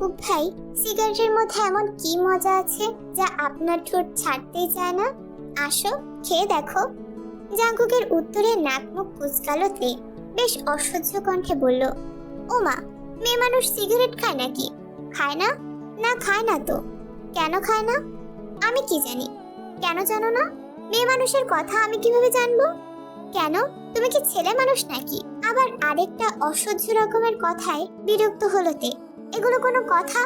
Jungkook ভাই, সিগারেটের মধ্যে এমন কি মজা আছে যা আপনার ঠোঁট ছাড়তেই চায় না? আসো, খেয়ে দেখো। জাঙ্কুকের উত্তরে নাক মুখ কুচকালো তে বেশ অসহ্য কণ্ঠে বলল, ওমা, মেয়ে মানুষ সিগারেট খায় নাকি? খায় না? না, খায় না তো। কেন খায় না? আমি কি জানি? কেন জানো না? মেয়ে মানুষের কথা আমি কীভাবে জানব? কেন? তুমি কি ছেলে মানুষ নাকি? আবার আরেকটা অসহ্য রকমের কথায় বিরক্ত হলো তে। এগুলো কোনো কথা?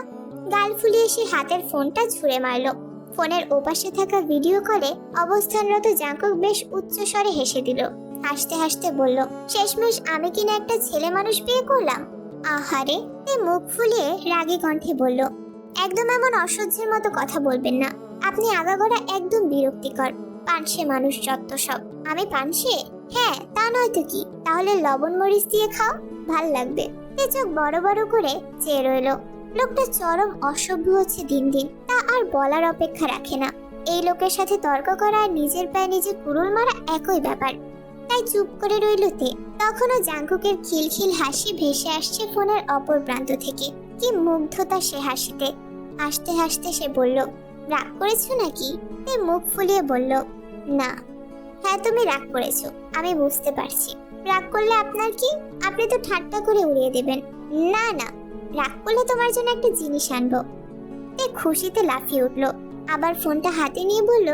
গাল ফুলিয়ে সে হাতের ফোনটা ছুঁড়ে মারলো। ফোনের ওপাশে থাকা ভিডিও কলে অবস্থানরত জাঙ্কুক বেশ উচ্চ স্বরে হেসে দিল। হাসতে হাসতে বলল, শেষমেশ আমি কিনা একটা ছেলে মানুষ বিয়ে করলাম? আহারে তে মুখ ফুলিয়ে রাগী কণ্ঠে বলল, একদম এমন অসহ্যের মতো কথা বলবেন না। আপনি আগাগোড়া একদম বিরক্তিকর। পানসে মানুষ যত সব। আমি পানসে হ্যাঁ তা নয় তো কি? তাহলে লবণ মরিচ দিয়ে খাও, ভালো লাগবে। তে চোখ বড় বড় করে চেয়ে রইল। লোকটা চরম অসভ্য হচ্ছে দিন দিন, তা আর বলার অপেক্ষা রাখে না। এই লোকের সাথে তর্ক করা আর নিজের পায়ে নিজে কুড়ুল মারা একই ব্যাপার। তাই চুপ করে রইল তে। তখনও জাঙ্কুকের খিলখিল হাসি ভেসে আসছে ফোনের অপর প্রান্ত থেকে। কি মুগ্ধতা সে হাসিতে। হাসতে হাসতে সে বলল, রাগ করেছ নাকি? তে মুখ ফুলিয়ে বলল, না। হ্যাঁ তুমি রাগ করেছ, আমি বুঝতে পারছি। রাগ করলে আপনার কি? আপনি তো ঠাট্টা করে উড়িয়ে দেবেন। না না, রাগ করলে তোমার জন্য একটা জিনিস আনব। তে খুশিতে লাফিয়ে উঠল, আবার ফোনটা হাতে নিয়ে বলল,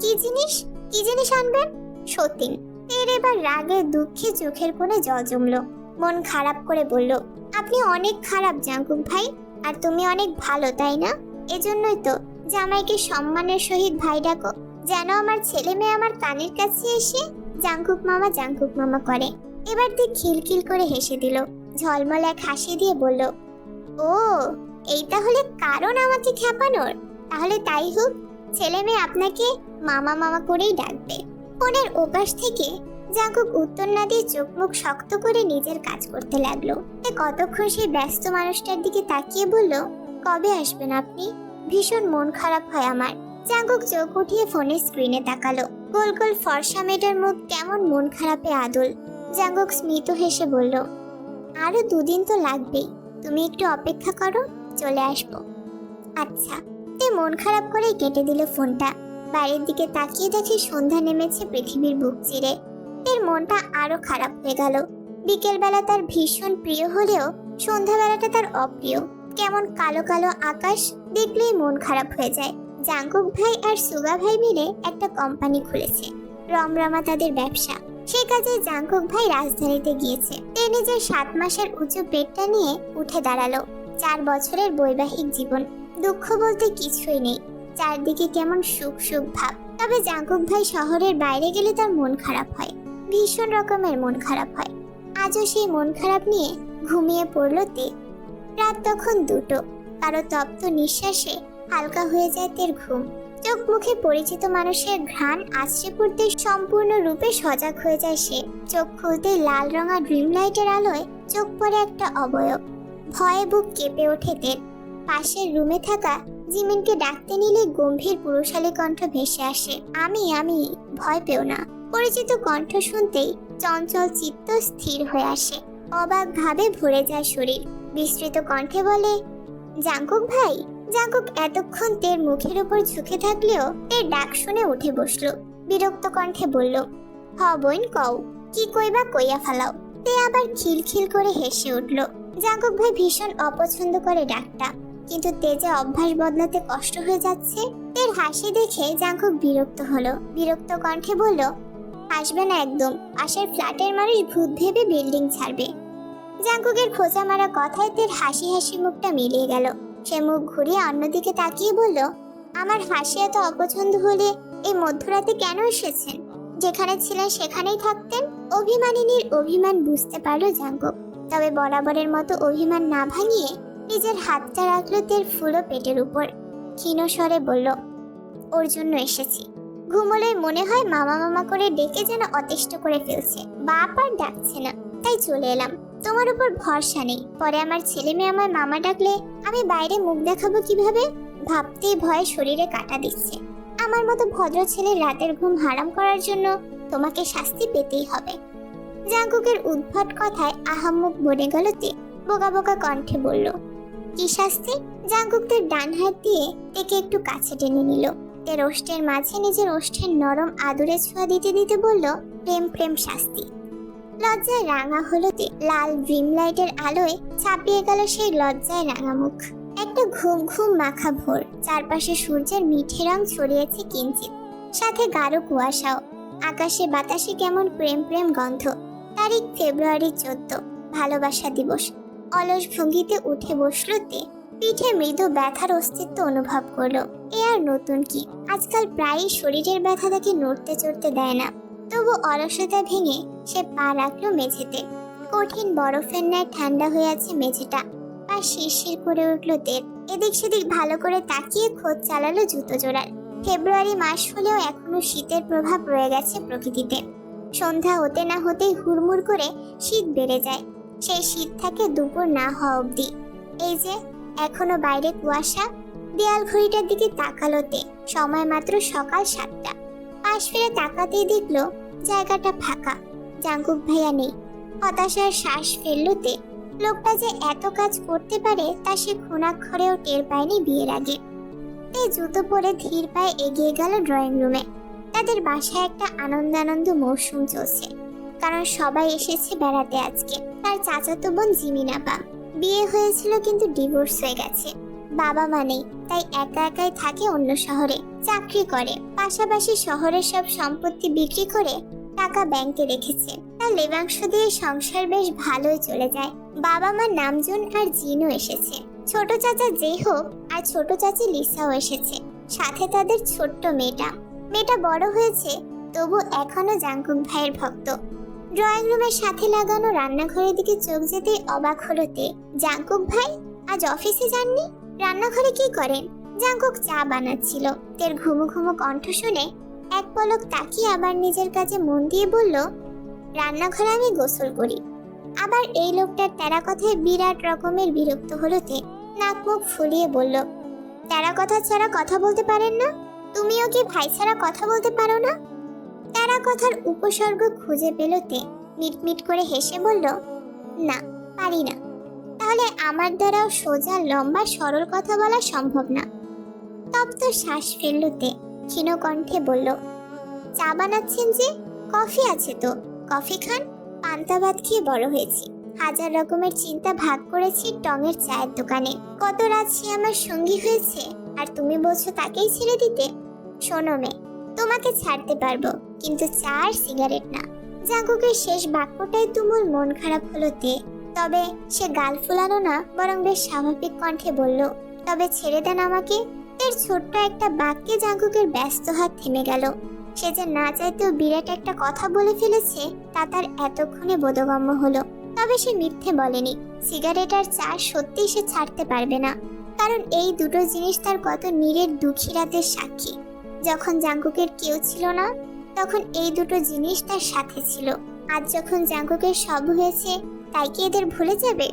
কি জিনিস? কি জিনিস আনবেন? সতীন তের এবার রাগে, দুঃখে চোখের কোণে জল জমলো। মন খারাপ করে বলল, আপনি অনেক খারাপ জাঙ্কুক ভাই, আর তুমি অনেক ভালো, তাই না? এজন্যই তো জামাইকে সম্মানের সহিত ভাই ডাকো যেন আমার ছেলে মেয়ে আমার কানের কাছে এসে জাঙ্কুক মামা জাঙ্কুক মামা করে। এবার তে খিলখিল করে হেসে দিল। ঝলমল এক হাসি দিয়ে বলল, ও, এই তাহলে কারণ আমাকে খেপানোর তাহলে তাই হোক, ছেলে মেয়ে আপনাকে মামা মামা করেই ডাকবে। ফোনের ওপাশ থেকে জাঙ্কুক উত্তর না দিয়ে চোখ মুখ শক্ত করে নিজের কাজ করতে লাগল। কতক্ষণ সেই ব্যস্ত মানুষটার দিকে তাকিয়ে বলল, কবে আসবেন আপনি? ভীষণ মন খারাপ হয় আমার। জাঙ্কুক চোখ উঠিয়ে ফোনের স্ক্রিনে তাকালো। গোল গোল ফর্সা মেয়েটার মুখ কেমন মন খারাপে আদল। জাঙ্কুক স্মিত হেসে বলল, আরও দুদিন তো লাগবেই। তুমি একটু অপেক্ষা করো, চলে আসব। আচ্ছা। তে মন খারাপ করে কেটে দিল ফোনটা। বাইরের দিকে তাকিয়ে দেখে সন্ধ্যা নেমেছে পৃথিবীর বুক চিরে। এর মনটা আরও খারাপ হয়ে গেল। বিকেলবেলা তার ভীষণ প্রিয় হলেও সন্ধ্যাবেলাটা তার অপ্রিয়। কেমন কালো কালো আকাশ দেখলেই মন খারাপ হয়ে যায়। জাঙ্কুক ভাই আর সুগা ভাই মিলে একটা কোম্পানি খুলেছে। রমরমা তাদের ব্যবসা। সে কাজে জাঙ্কুক ভাই রাজধানীতে গিয়েছে। তে নিজের সাত মাসের উঁচু পেটটা নিয়ে উঠে দাঁড়াল। চার বছরের বৈবাহিক জীবন। দুঃখ বলতে কিছুই নেই। চারদিকে কেমন সুখ সুখ ভাব। তবে জাঙ্কুক ভাই শহরের বাইরে গেলে তার মন খারাপ হয়। ভীষণ রকমের মন খারাপ হয়। আজও সেই মন খারাপ নিয়ে ঘুমিয়ে পড়ল তে। রাত তখন দুটো। কারও তপ্ত নিঃশ্বাসে হালকা হয়ে যায় তের ঘুম। চোখ মুখে পরিচিত মানুষের ঘ্রাণ আছড়ে পড়তে সম্পূর্ণ রূপে সজাগ হয়ে যায় সে। চোখ খুলতে লাল রঙা ড্রিম লাইটের আলোয় চোখ পড়ে একটা অবয়ব। ভয়ে বুক কেঁপে ওঠে তের। পাশের রুমে থাকা জিমিনকে ডাকতে নিলে গম্ভীর পুরুষালী কণ্ঠ ভেসে আসে। আমি আমি, ভয় পেও না। পরিচিত কণ্ঠ শুনতেই চঞ্চল চিত্ত স্থির হয়ে আসে। অবাক ভাবে ভরে যায় শরীর। বিস্তৃত কণ্ঠে বলে জাঙ্কুক ভাই জাঙ্কুক এতক্ষণ তের মুখের উপর ঝুঁকে থাকলেও তের ডাক শুনে উঠে বসল। বিরক্ত কণ্ঠে বলল, হ বইন কও, কি কইবা কইয়া ফালাও? তে আবার খিলখিল করে হেসে উঠল। জাঙ্কুক ভাই ভীষণ অপছন্দ করে ডাকটা। কিন্তু তেজে অভ্যাস বদলাতে কষ্ট হয়ে যাচ্ছে, তের হাসি দেখে জাঙ্কুক বিরক্ত হলো। বিরক্ত কণ্ঠে বলল, আসবে না একদম পাশের ফ্ল্যাটের মানুষ ভূত ভেবে বিল্ডিং ছাড়বে। জাঙ্কুকের খোঁচা মারা কথায় তের হাসি হাসি মুখটা মিলিয়ে গেল। সে মুখ ঘুরিয়ে অন্যদিকে তাকিয়ে বলল, আমার হাসি এত অপছন্দ হলে এই মধ্যরাতে কেন এসেছেন? যেখানে ছিলেন সেখানেই থাকতেন। অভিমানিনীর অভিমান বুঝতে পারল জাঙ্কুক তবে বরাবরের মতো অভিমান না ভাঙিয়ে নিজের হাতটা রাখল তের ফুলো পেটের উপর। ক্ষীণ স্বরে বলল, ওর জন্য এসেছি। ঘুমোলে মনে হয় মামা মামা করে ডেকে যেন অতিষ্ঠ করে ফেলছে। বাপ আর ডাকছে না, তাই চলে এলাম। তোমার উপর ভরসা নেই। পরে আমার ছেলে মেয়ে আমার মামা ডাকলে আমি বাইরে মুখ দেখাবো কীভাবে? ভাবতেই ভয়ে শরীরে কাটা দিচ্ছে। আমার মতো ভদ্র ছেলে রাতের ঘুম হারাম করার জন্য তোমাকে শাস্তি পেতেই হবে। জাঙ্কুকের উদ্ভট কথায় আহাম্মুক বনে গেল তে। বোকা বোকা কণ্ঠে বলল, কি শাস্তি? জাঙ্কুক তার ডান হাত দিয়ে তেকে একটু কাছে টেনে নিল। তের ওষ্ঠের মাঝে নিজের ওষ্ঠের নরম আদুরে ছোঁয়া দিতে দিতে বলল, প্রেম প্রেম, শাস্তি। লজ্জায় রাঙা হলো তে লাল ড্রিম লাইটের আলোয় ছাপিয়ে গেল সেই লজ্জায় রাঙা মুখ। একটা ঘুম ঘুম মাখা ভোর। চারপাশে সূর্যের মিঠে রং ছড়িয়েছে কিঞ্চিত সাথে গাঢ় কুয়াশাও। আকাশে বাতাসে কেমন প্রেম প্রেম গন্ধ। তারিখ ফেব্রুয়ারি চোদ্দ, ভালোবাসা দিবস। অলস ভঙ্গিতে উঠে বসল তে। পিঠে মৃদু ব্যথার অস্তিত্ব অনুভব করল। এ আর নতুন কি? আজকাল প্রায়ই শরীরের ব্যথা তাকে নড়তে চড়তে দেয় না। তবু অলসতা ভেঙে সে পা রাখল মেঝেতে। কঠিন বরফের ন্যায় ঠান্ডা হয়ে আছে মেঝেটা। পা শিরশির করে উঠল তের এদিক সেদিক ভালো করে তাকিয়ে খোঁজ চালালো জুতো জোড়ার। ফেব্রুয়ারি মাস হলেও এখনও শীতের প্রভাব রয়ে গেছে প্রকৃতিতে। সন্ধ্যা হতে না হতেই হুড়মুড় করে শীত বেড়ে যায়। সেই শীত থাকে দুপুর না হওয়া অবধি। এই যে, এখনও বাইরে কুয়াশা, দেয়াল ঘড়িটার দিকে তাকালোতে সময় মাত্র সকাল সাতটা। পাশ ফিরে তাকাতেই দেখল জায়গাটা ফাঁকা। জাঙ্কুক ভাইয়া নেই। হতাশার শ্বাস ফেললোতে লোকটা যে এত কাজ করতে পারে তা সে খুনাক্ষরেও টের পায়নি বিয়ের আগে। এই জুতো পরে ধীর পায়ে এগিয়ে গেল ড্রয়িং রুমে। তাদের বাসায় একটা আনন্দ আনন্দ মৌসুম চলছে। কারণ সবাই এসেছে বেড়াতে আজকে। তার চাচাতো বোন জিমিনাপা। বিয়ে হয়েছিল কিন্তু ডিভোর্স হয়ে গেছে। বাবা মা নেই তাই একা একাই থাকে অন্য শহরে, চাকরি করে। পাশাপাশি শহরের সব সম্পত্তি বিক্রি করে টাকা ব্যাংকে রেখেছে। তার লেবাংশ দিয়ে সংসার বেশ ভালোই চলে যায়। বাবা মা নামজুন আর জিনও এসেছে। ছোট চাচা যে হোক আর ছোট চাচি লিসাও এসেছে। সাথে তাদের ছোট্ট মেয়েটা। মেয়েটা বড় হয়েছে, তবু এখনও জাঙ্কুক ভাইয়ের ভক্ত। ড্রয়িং রুমের সাথে লাগানো রান্নাঘরের দিকে চোখ যেতে অবাক হলো তে। জাঙ্কুক ভাই, আজ অফিসে যাননি? রান্নাঘরে কি করেন জাঙ্কুক চা বানাচ্ছিল। তের ঘুমু ঘুমু কণ্ঠ শুনে এক পলক তাকিয়ে আবার নিজের কাজে মন দিয়ে বলল, রান্নাঘরে আমি গোসল করি। আবার এই লোকটার তেরা কথায় বিরাট রকমের বিরক্ত হলো তে নাক মুখ ফুলিয়ে বলল, তেরা কথা ছাড়া কথা বলতে পারেন না? তুমিও কি ভাই ছাড়া কথা বলতে পারো না? তেরা কথার উপসর্গ খুঁজে পেল তে মিটমিট করে হেসে বলল, না, পারি না। তাহলে আমার দ্বারাও সোজা, লম্বা, সরল কথা বলা সম্ভব না। তপ্ত শ্বাস ফেলল তে ক্ষীণ কণ্ঠে বলল, চা বানাচ্ছেন যে, কফি আছে তো? কফি খান? পান্তা ভাত খেয়ে বড় হয়েছি। হাজার রকমের চিন্তা ভাগ করেছি টঙের চায়ের দোকানে। কত রাত সে আমার সঙ্গী হয়েছে? আর তুমি বলছো তাকেই ছেড়ে দিতে? শোনো মে তোমাকে ছাড়তে পারব, কিন্তু চা আর সিগারেট না। জাগুকের শেষ বাক্যটাই তুমুল মন খারাপ হলো তে। তবে সে গাল ফুলানো না, বরং বেশ স্বাভাবিক কণ্ঠে বলল, তবে ছেড়ে দেন আমাকে। এর ছোট্ট একটা বাক্যে জাগুকের ব্যস্ত হাত থেমে গেল। সে যে না চাইতেও বিরাট একটা কথা বলে ফেলেছে, তা তার এতক্ষণে বোধগম্য হলো। তবে সে মিথ্যে বলেনি, সিগারেট আর চা সত্যি সে ছাড়তে পারবে না। কারণ এই দুটো জিনিস তার কত নীরের দুঃখী রাতের সাক্ষী। যখন জাঙ্কুকের কেউ ছিল না, তখন এই দুটো জিনিস তার সাথে ছিল। আজ যখন জাঙ্কুকের সব হয়েছে তাই কি এদের ভুলে যাবে?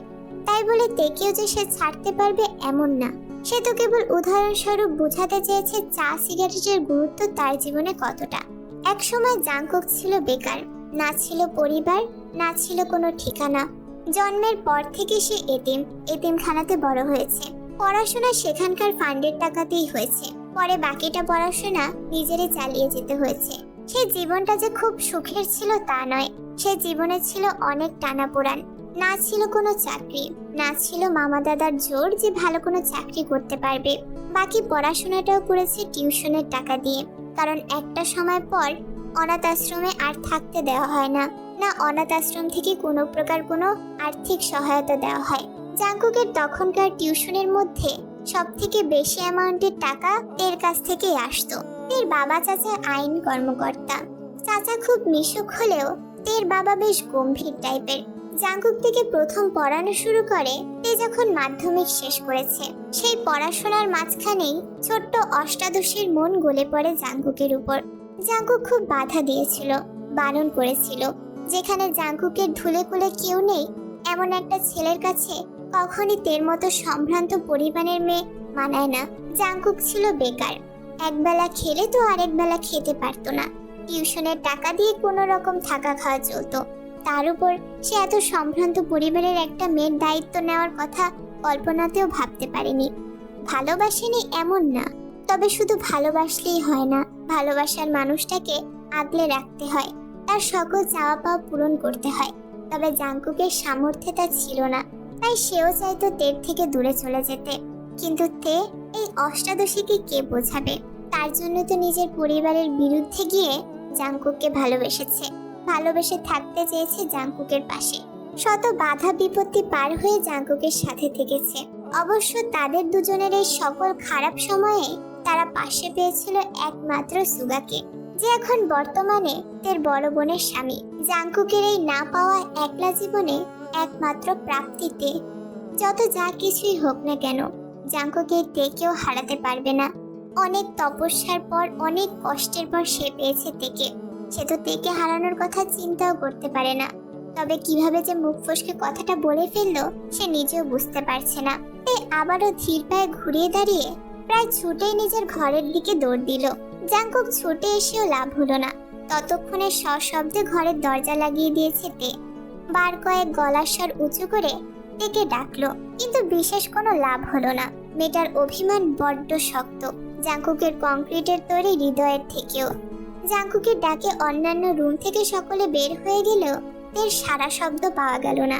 তাই বলে তেকেও যে সে ছাড়তে পারবে এমন না। সে তো কেবল উদাহরণস্বরূপ বোঝাতে চেয়েছে চা সিগারেটের গুরুত্ব তার জীবনে কতটা। এক সময় জাঙ্কুক ছিল বেকার, না ছিল পরিবার, না ছিল কোনো ঠিকানা। জন্মের পর থেকে সে এতিম, এতিমখানাতে বড় হয়েছে। পড়াশোনা সেখানকার ফান্ডের টাকাতেই হয়েছে। পরে বাকিটা পড়াশোনা নিজেরই চালিয়ে যেতে হয়েছে। সে জীবনটা যে খুব সুখের ছিল তা নয়। সে জীবনে ছিল অনেক টানাপোড়ান। না ছিল কোনো চাকরি, না ছিল মামা দাদার জোর যে ভালো কোনো চাকরি করতে পারবে। বাকি পড়াশোনাটাও করেছে টিউশনের টাকা দিয়ে। কারণ একটা সময় পর অনাথ আশ্রমে আর থাকতে দেওয়া হয় না। না অনাথ আশ্রম থেকে কোনো প্রকার কোনো আর্থিক সহায়তা দেওয়া হয়। জাঙ্কুকের তখনকার টিউশনের মধ্যে সব থেকে বেশি অ্যামাউন্টের টাকা এর কাছ থেকেই আসতো। এর বাবা চাচা আইন কর্মকর্তা। চাচা খুব মিশুক হলেও তের বাবা বেশ গম্ভীর টাইপের। জাঙ্কুক থেকে প্রথম পড়ানো শুরু করে, তে যখন মাধ্যমিক শেষ করেছে, সেই পড়াশোনার মাঝখানেই ছোট্ট অষ্টাদশীর মন গলে পড়ে জাঙ্কুকের উপর। জাঙ্কুক খুব বাধা দিয়েছিল, বারণ করেছিল, যেখানে জাঙ্কুকের ধুলে কুলে কেউ নেই। এমন একটা ছেলের কাছে কখনই তের মতো সম্ভ্রান্ত পরিবারের মেয়ে মানায় না। জাঙ্কুক ছিল বেকার। একবেলা খেলে তো আরেক বেলা খেতে পারতো না। টিউশনের টাকা দিয়ে কোনো রকম থাকা খাওয়া চলতো। তার উপর সে এত সম্ভ্রান্ত পরিবারের একটা মেয়ের দায়িত্ব নেওয়ার কথা কল্পনাতেও ভাবতে পারেনি। ভালোবাসেনি এমন না, তবে শুধু ভালোবাসলেই হয় না, ভালোবাসার মানুষটাকে আগলে রাখতে হয়, তার সকল চাওয়া পাওয়া পূরণ করতে হয়, তবে জাঙ্কুকের সামর্থ্য তা ছিল না, তাই সেও চাইতো তের থেকে দূরে চলে যেতে। কিন্তু তে এই অষ্টাদশীকে কে বোঝাবে? তার জন্য তো নিজের পরিবারের বিরুদ্ধে গিয়ে জাঙ্কুককে ভালোবেসেছে। ভালোবেসে থাকতে চেয়েছে জাঙ্কুকের পাশে। শত বাধা বিপত্তি পার হয়ে জাঙ্কুকের সাথে থেকেছে। অবশ্য তাদের দুজনের এই সকল খারাপ সময়ে তারা পাশে পেয়েছিল একমাত্র সুগাকে। যে এখন বর্তমানে তার বড় বোনের স্বামী। জাঙ্কুকের এই না পাওয়া একলা জীবনে একমাত্র প্রাপ্তিতে যত যা কিছুই হোক না কেন জাঙ্কুকে তে কেউ হারাতে পারবে না। অনেক তপস্যার পর, অনেক কষ্টের পর সে পেয়েছে তেকে সে তো তেকে হারানোর কথা চিন্তাও করতে পারে না। তবে কীভাবে যে মুখ ফসকে কথাটা বলে ফেলল, সে নিজেও বুঝতে পারছে না। তে আবারও ধীর পায়ে ঘুরিয়ে দাঁড়িয়ে প্রায় ছুটেই নিজের ঘরের দিকে দৌড় দিল। জাঙ্কুক ছুটে এসেও লাভ হলো না। ততক্ষণে সশব্দে ঘরের দরজা লাগিয়ে দিয়েছে তে। বার কয়েক গলার স্বর উঁচু করে তেকে ডাকলো, কিন্তু বিশেষ কোনো লাভ হলো না। মেয়েটার অভিমান বড্ড শক্ত। জাঙ্কুকের কংক্রিটের তৈরি হৃদয়ের থেকেও। জাঙ্কুকের ডাকে অন্যান্য রুম থেকে সকলে বের হয়ে গেলেও তের সারা শব্দ পাওয়া গেল না।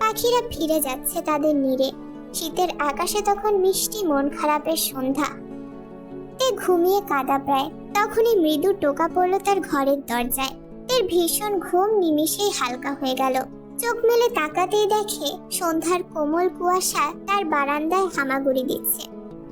পাখিরা ফিরে যাচ্ছে তাদের নীড়ে। শীতের আকাশে তখন মিষ্টি মন খারাপের সন্ধ্যা। তে ঘুমিয়ে কাদা প্রায়। তখনই মৃদু টোকা পড়ল তার ঘরের দরজায়। তের ভীষণ ঘুম নিমিষেই হালকা হয়ে গেল। চোখ মেলে তাকাতেই দেখে সন্ধ্যার কোমল কুয়াশা তার বারান্দায় হামাগুড়ি দিচ্ছে।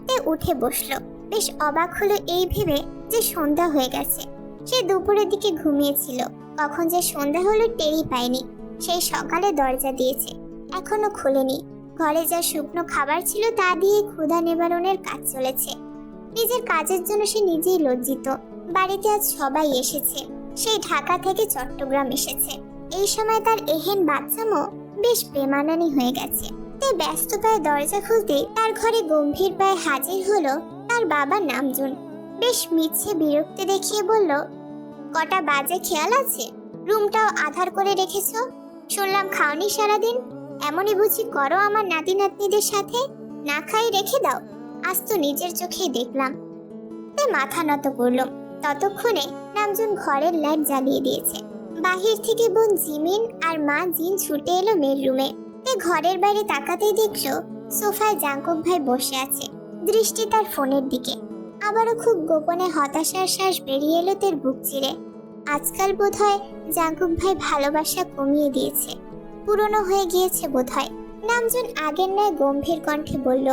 তে উঠে বসল। বেশ অবাক হলো এই ভেবে যে সন্ধ্যা হয়ে গেছে। সে দুপুরের দিকে ঘুমিয়েছিল। কখন যে সন্ধ্যা হলো টেরই পায়নি। সেই সকালে দরজা দিয়েছে। এখনও খোলেনি। ঘরে যা শুকনো খাবার ছিল তা দিয়ে ক্ষুধা নিবারণের কাজ চলেছে। নিজের কাজের জন্য সে নিজেই লজ্জিত। বাড়িতে আজ সবাই এসেছে। সেই ঢাকা থেকে চট্টগ্রাম এসেছে। এই সময় তার এহেন বাচ্চামো বেশ বেমানানি হয়ে গেছে। তাই ব্যস্ত পায়ে দরজা খুলতে তার ঘরে গম্ভীর পায়ে হাজির হলো তার বাবা নামজুন। বেশ মিছে বিরক্তি দেখিয়ে বলল, কটা বাজে খেয়াল আছে? রুমটাও আধার করে রেখেছো? শুনলাম খাওনি সারাদিন। এমনই বুঝি করো আমার নাতি নাতনিদের সাথে? না খাই রেখে দাও। আজ তো নিজের চোখেই দেখলাম। তাই মাথা নত করল। ততক্ষণে নামজুন ঘরের লাইট জ্বালিয়ে দিয়েছে। বাহির থেকে বোন জিমিন আর মা জিন ছুটে এলো মেয়ের রুমে। তে ঘরের বাইরে তাকাতেই দেখল সোফায় জাঙ্কক ভাই বসে আছে। দৃষ্টি তার ফোনের দিকে। আবারও খুব গোপনে হতাশার শ্বাস বেরিয়ে এলো তের বুক চিরে। আজকাল বোধ হয় জাঙ্কুক ভাই ভালোবাসা কমিয়ে দিয়েছে। পুরনো হয়ে গিয়েছে বোধ হয় নামজন আগের ন্যায় গম্ভীর কণ্ঠে বলল,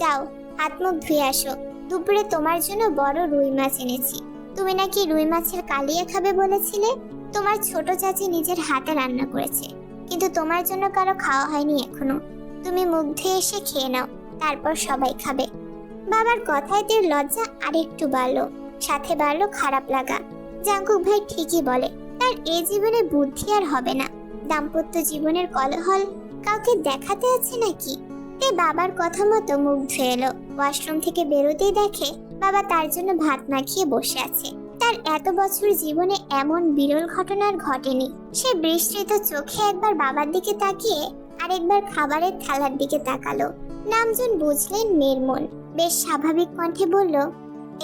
যাও হাত মুখ ধুয়ে আসো। দুপুরে তোমার জন্য বড় রুই মাছ এনেছি। তুমি নাকি রুই মাছের কালিয়া খাবে বলেছিলে? তোমার ছোট চাচি নিজের হাতে রান্না করেছে। কিন্তু তোমার জন্য কারও খাওয়া হয়নি এখনও। তুমি মুখ ধুয়ে এসে খেয়ে নাও, তারপর সবাই খাবে। বাবার কথায় তের লজ্জা আরেকটু বাড়লো। সাথে বাড়লো খারাপ লাগা। জাঙ্কুক ভাই ঠিকই বলে, তার এ জীবনে বুদ্ধি আর হবে না। দাম্পত্য জীবনের কলহল কাউকে দেখাতে আছে নাকি? তে বাবার কথা মতো মুখ ধুয়ে এলো। ওয়াশরুম থেকে বেরোতেই দেখে বাবা তার জন্য ভাত মাখিয়ে বসে আছে। তার এত বছর জীবনে এমন বিরল ঘটনার ঘটেনি। সে বিস্তৃত চোখে একবার বাবার দিকে তাকিয়ে আরেকবার খাবারের থালার দিকে তাকালো। নামজন বুঝলেন মেয়ের মন বেশ স্বাভাবিক কণ্ঠে বলল,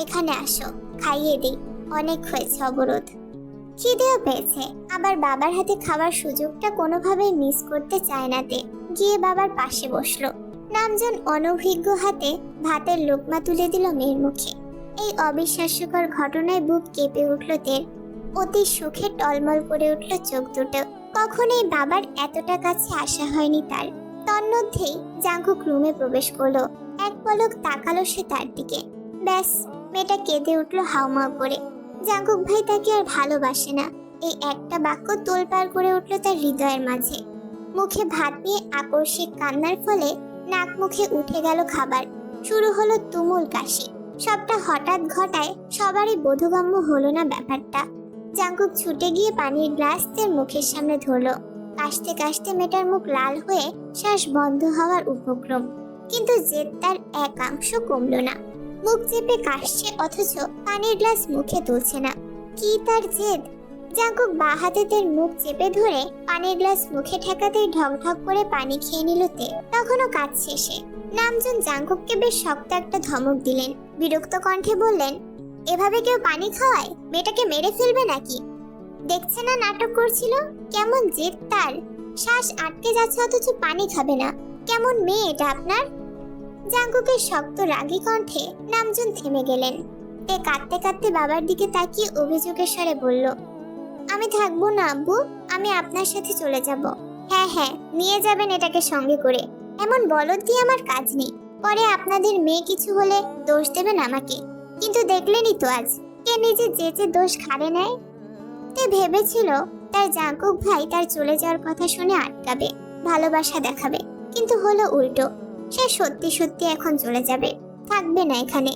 এখানে আসো, খাইয়ে দিই। অনেক হয়েছে অবরোধ। খিদেও পেয়েছে। আবার বাবার হাতে খাওয়ার সুযোগটা কোনোভাবেই মিস করতে চায় না তে। গিয়ে বাবার পাশে বসল। নামজন অনভিজ্ঞ হাতে ভাতের লোকমা তুলে দিল মেয়ের মুখে। এই অবিশ্বাস্যকর ঘটনায় বুক কেঁপে উঠল তের অতি সুখে টলমল করে উঠল চোখ দুটো। কখনোই বাবার এতটা কাছে আসা হয়নি তার। তন্মধ্যেই জাঙ্কুক রুমে প্রবেশ করল। এক পলক তাকালো সে তার দিকে। ব্যাস, মেয়েটা কেঁদে উঠল হাউমাউ করে। জাঙ্কুক ভাই তাকে আর ভালোবাসে না। এই একটা বাক্য তোলপাড় করে উঠল তার হৃদয়ের মাঝে। মুখে ভাত নিয়ে আকস্মিক কান্নার ফলে নাক মুখে উঠে গেল খাবার। শুরু হলো তুমুল কাশি। সবটা হঠাৎ ঘটায় সবারই বোধগম্য হলো না ব্যাপারটা। জাঙ্কুক ছুটে গিয়ে পানির গ্লাস তের মুখের সামনে ধরলো। কাশতে কাশতে মেয়েটার মুখ লাল হয়ে শ্বাস বন্ধ হওয়ার উপক্রম। কিন্তু জেদ তার একাংশ কমল না। মুখ চেপে কাশছে অথচ পানির গ্লাস মুখে তুলছে না। কি তার জেদ? জাঙ্কুক বা হাতে তার মুখ চেপে ধরে পানির গ্লাস মুখে ঠেকাতেই ঢক ঢক করে পানি খেয়ে নিল তে। তখনও কাজ শেষে। নামজন জাঙ্কুককে বেশ শক্ত একটা ধমক দিলেন। বিরক্ত কণ্ঠে বললেন, এভাবে কেউ পানি খাওয়ায়? মেয়েটাকে মেরে ফেলবে নাকি? দেখছে না নাটক করছিল? কেমন জেদ তার। শ্বাস আটকে যাচ্ছে অথচ পানি খাবে না। কেমন মেয়ে এটা আপনার? জাঙ্কুকের শক্ত রাগী কণ্ঠে নামজন থেমে গেলেন। তে কাঁদতে কাঁদতে বাবার দিকে তাকিয়ে অভিযোগের স্বরে বলল, আমি থাকব না, আব্বু। আমি আপনার সাথে চলে যাব। হ্যাঁ হ্যাঁ নিয়ে যাবেন এটাকে সঙ্গে করে। এমন বলদ দিয়ে আমার কাজ নেই। পরে আপনাদের মেয়ে কিছু হলে দোষ দেবেন আমাকে। কিন্তু দেখলেনই তো আজ। কে নিজে যে যে দোষ খাড়ে নেয় তে ভেবেছিল তার জাঙ্কুক ভাই তার চলে যাওয়ার কথা শুনে আটকাবে, ভালোবাসা দেখাবে, কিন্তু হলো উল্টো। সে সত্যি সত্যি এখন চলে যাবে, থাকবে না এখানে।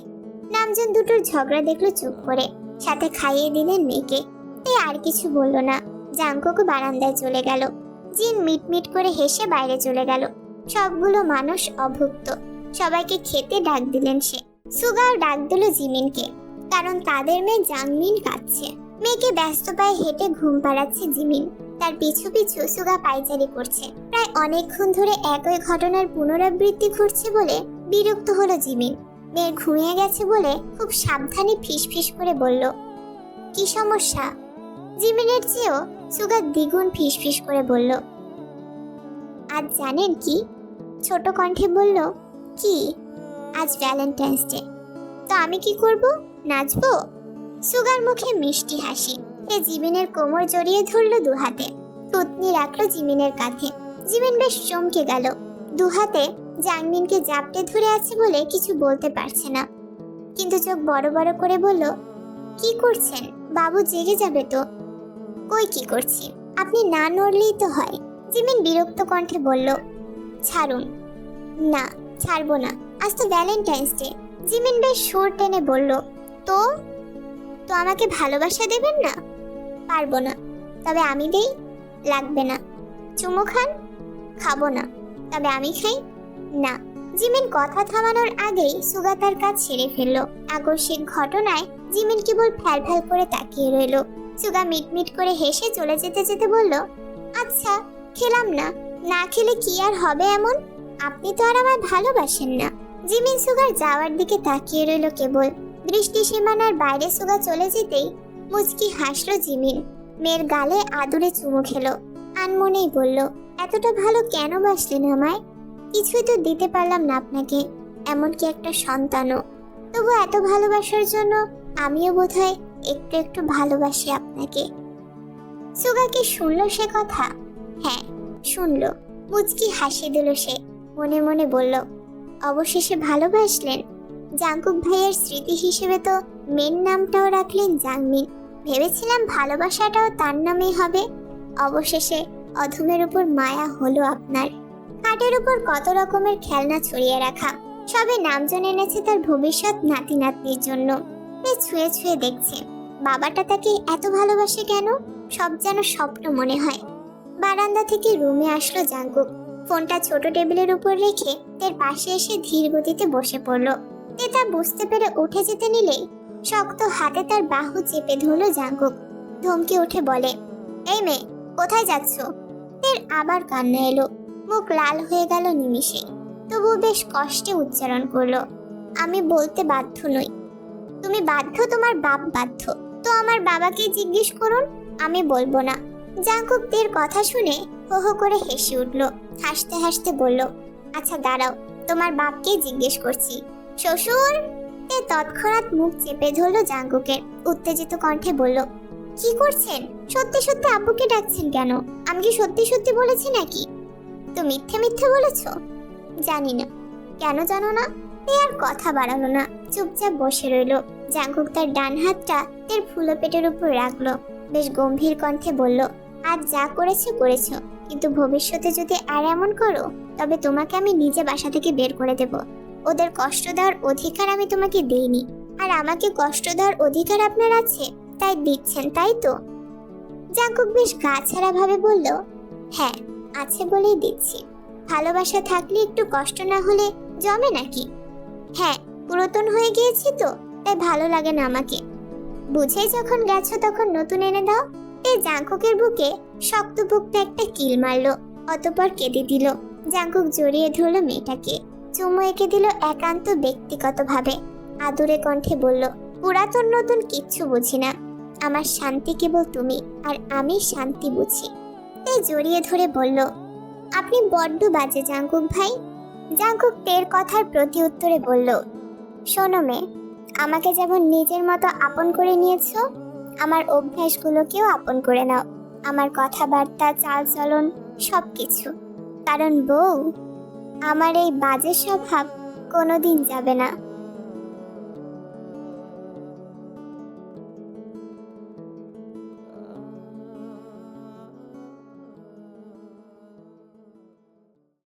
নামজন দুটোর ঝগড়া দেখল চুপ করে, সাথে খাইয়ে দিলেন মেয়েকে। তে আর কিছু বলল না, জাঙ্কুক বারান্দায় চলে গেল। জিন মিটমিট করে হেসে বাইরে চলে গেল। সবগুলো মানুষ অভুক্ত। সবাইকে খেতে ডাক দিলেন সে। সুগাও ডাক দিল জিমিনকে, কারণ তাদের মেয়ে জাংমিন কাঁদছে। মেয়েকে ব্যস্ত পায়ে হেঁটে ঘুম পাড়াচ্ছে জিমিন তার পিছু পিছু সুগা পাইচারি করছে। প্রায় অনেকক্ষণ ধরে একই ঘটনার পুনরাবৃত্তি ঘটছে বলে বিরক্ত হলো জিমিন মেয়ে ঘুমিয়ে গেছে বলে খুব সাবধানে ফিসফিস করে বলল, কি সমস্যা? জিমিনের চেয়েও সুগা দ্বিগুণ ফিসফিস করে বলল, আজ জানেন কি? ছোট কণ্ঠে বলল, কি? আজ ভ্যালেন্টাইন্স ডে। তো আমি কি করব? নাচবো? সুগার মুখে মিষ্টি হাসি। এ জিমিনের কোমর জড়িয়ে ধরলো দু হাতে থুতনি রাখল জিমিনের কাঁধে। জিমিন বেশ চমকে গেল। দু হাতে জাংমিনকে জাপটে ধরে আছে বলে কিছু বলতে পারছে না। কিন্তু চোখ বড় বড় করে বলল, কি করছেন? বাবু জেগে যাবে তো? কই কি করছি? আপনি না নড়লেই তো হয়। জিমিন বিরক্ত কণ্ঠে বলল, ছাড়ুন। না, ছাড়বো না। আজ তো ভ্যালেন্টাইন্স ডে। জিমিন বেশ সুর টেনে বলল, তো? তো আমাকে ভালোবাসা দেবেন না? পারব না। তবে আমি দেই, লাগবে না। চুমু খান, খাব না। তবে আমি খাই, না। জিমিন কথা থামানোর আগেই সুগা তার কাজ সেরে ফেলল। আকস্মিক ঘটনায় জিমিন কেবল ফ্যাল ফ্যাল করে তাকিয়ে রইল। সুগা মিটমিট করে হেসে চলে যেতে যেতে বলল আচ্ছা খেলাম না। না খেলে কি আর হবে এমন? আপনি তো আর আমায় ভালোবাসেন না। জিমিন সুগার যাওয়ার দিকে তাকিয়ে রইল কেবল। দৃষ্টি সীমানার বাইরে সুগা চলে যেতেই মুচকি হাসলো জিমিন। মেয়ের গালে আদুরে চুমু খেলো। আনমনেই বলল, এতটা ভালো কেন বাসলেন আমায়? কিছুই তো দিতে পারলাম না আপনাকে, এমনকি একটা সন্তানও। তবু এত ভালোবাসার জন্য আমিও বোধহয় একটু একটু ভালোবাসি আপনাকে। সুগা কি শুনলো সে কথা? হ্যাঁ শুনলো। মুচকি হাসি দিল সে। মনে মনে বলল, অবশেষে ভালোবাসলেন? জাঙ্কুক ভাইয়ের স্মৃতি হিসেবে তো মেন নামটাও রাখলেন জাংমিন। ভেবেছিলাম ভালোবাসাটাও তার নামেই হবে। অবশেষে অধমের উপর মায়া হলো আপনার। খাটের উপর কত রকমের খেলনা ছড়িয়ে রাখা। সবে নামজন এনেছে তার ভবিষ্যৎ নাতি নাতনির জন্য ছুঁয়ে ছুঁয়ে দেখছে। বাবাটা তাকে এত ভালোবাসে কেন? সব যেন স্বপ্ন মনে হয়। বারান্দা থেকে রুমে আসলো জাঙ্কুক। ফোনটা ছোট টেবিলের উপর রেখে তার পাশে এসে ধীর গতিতে বসে পড়ল। তে তা বুঝতে পেরে উঠে যেতে নিলেই শক্ত হাতে তার বাহু চেপে ধরলো জাঙ্কুক। ধমকে উঠে বলে, এই মেয়ে, কোথায় যাচ্ছ? তের আবার কান্না এলো। মুখ লাল হয়ে গেল নিমিষে। তবু বেশ কষ্টে উচ্চারণ করল, আমি বলতে বাধ্য নই। তুমি বাধ্য, তোমার বাপ বাধ্য। তো আমার বাবাকে জিজ্ঞেস করুন, আমি বলব না। জাঙ্কুক তের কথা শুনে হো হো করে হেসে উঠল। হাসতে হাসতে বলল আচ্ছা দাঁড়াও, তোমার বাপকে জিজ্ঞেস করছি। শ্বশুর? তে তৎক্ষণাৎ মুখ চেপে ধরলো জাঙ্গুকের উত্তেজিত কণ্ঠে বলল, কি করছেন? সত্যি সত্যি আব্বুকে ডাকছেন কেন? আমি কি সত্যি সত্যি বলেছি নাকি? তো মিথ্যে মিথ্যে বলেছ? জানি না। কেন জানো না? তে আর কথা বাড়ালো না। চুপচাপ বসে রইল। জাঙ্কুক তার ডান হাতটা তের ফুলো পেটের উপর রাখল। বেশ গম্ভীর কণ্ঠে বলল, আজ যা করেছ করেছ। কিন্তু ভবিষ্যতে যদি আর এমন করো, তবে তোমাকে আমি নিজে বাসা থেকে বের করে দেব। ওদের কষ্ট দেওয়ার অধিকার আমি তোমাকে দেইনি। আর আমাকে কষ্ট দেওয়ার অধিকার আপনার আছে, তাই দিচ্ছেন, তাই তো? জাঙ্কুক বেশ গা ছাড়া ভাবে বলল হ্যাঁ আছে বলেই দিচ্ছি। ভালোবাসা থাকলে একটু কষ্ট না হলে জমে নাকি? হ্যাঁ পুরাতন হয়ে গিয়েছি তো, তাই ভালো লাগে না আমাকে। বুঝেই যখন গেছো তখন নতুন এনে দাও। তে জাঙ্কুকের বুকে শক্ত শক্তপোক্ত একটা কিল মারলো, অতপর কেঁদে দিল। জাঙ্কুক জড়িয়ে ধরলো মেয়েটাকে। চুমু এঁকে দিল একান্ত ব্যক্তিগতভাবে। আদুরে কণ্ঠে বলল, পুরাতন নতুন কিচ্ছু বুঝি না। আমার শান্তি কেবল তুমি, আর আমি শান্তি বুঝি। তে জড়িয়ে ধরে বলল, আপনি বড্ড বাজে জাঙ্কুক ভাই। জাঙ্কুক তের কথার প্রতি উত্তরে বলল, শোনো মেয়ে, আমাকে যেমন নিজের মতো আপন করে নিয়েছো, আমার অভ্যাসগুলোকেও আপন করে নাও। আমার কথাবার্তা, চালচলন সব কিছু কারণ বউ আমার এই বাজে স্বভাব কোনোদিন যাবে না।